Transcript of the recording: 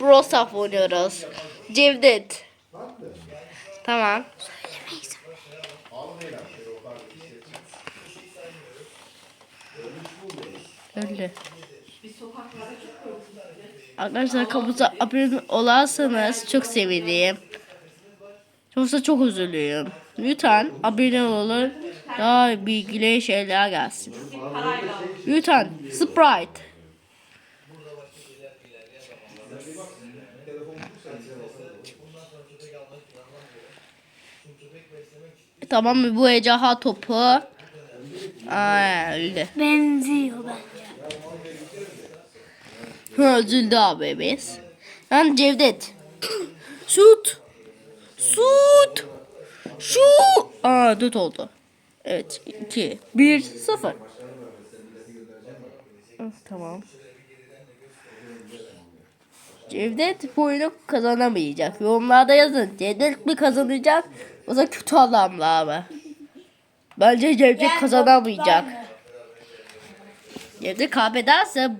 Brawl Stars oynuyoruz. Cevdet. Tamam. Öyle. Arkadaşlar kanalımıza abone olarsanız çok sevinirim. Yoksa çok üzülüyorum. Lütfen abone olun. Daha bilgili şeyler gelsin. Lütfen Sprite. Tamam mı bu ejderha topu? Aa, öyle. Benziyor bence. Ha, Üzüldü abi biz. Lan Cevdet. Şut. Şut. Şu. Aa 4 oldu. Evet 2 1 0. Tamam. Cevdet bu oyunu kazanamayacak. Yorumlarda yazın. Cevdet mi kazanacak? O da kötü adamla abi. Bence Cevdet kazanamayacak. Cevdet kaybederse